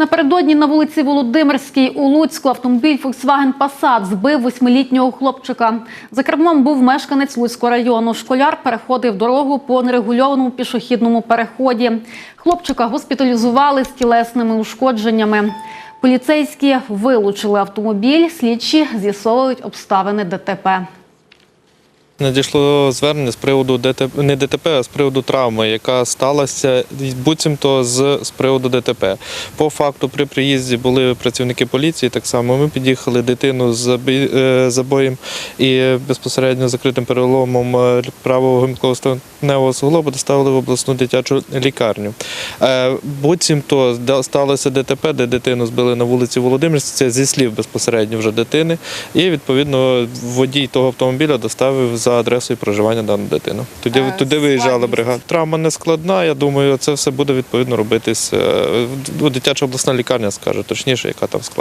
Напередодні на вулиці Володимирській у Луцьку автомобіль Volkswagen Passat збив восьмилітнього хлопчика. За кермом був мешканець Луцького району. Школяр переходив дорогу по нерегульованому пішохідному переході. Хлопчика госпіталізували з тілесними ушкодженнями. Поліцейські вилучили автомобіль, слідчі з'ясовують обставини ДТП. Надійшло звернення з приводу ДТП, не ДТП, а з приводу травми, яка сталася буцімто з, з приводу ДТП. По факту, при приїзді були працівники поліції. Так само ми під'їхали дитину з е, забоєм і безпосередньо закритим переломом е, правого гемікулостеневого суглобу доставили в обласну дитячу лікарню. Е, Буцімто сталося ДТП, де дитину збили на вулиці Володимирській. Це зі слів безпосередньо вже дитини. І відповідно водій того автомобіля доставив за адресою проживання дану дитину. Туди, А туди виїжджала бригада. Травма не складна. Я думаю, це все буде відповідно робитись. е, Дитяча обласна лікарня скаже точніше, яка там складна.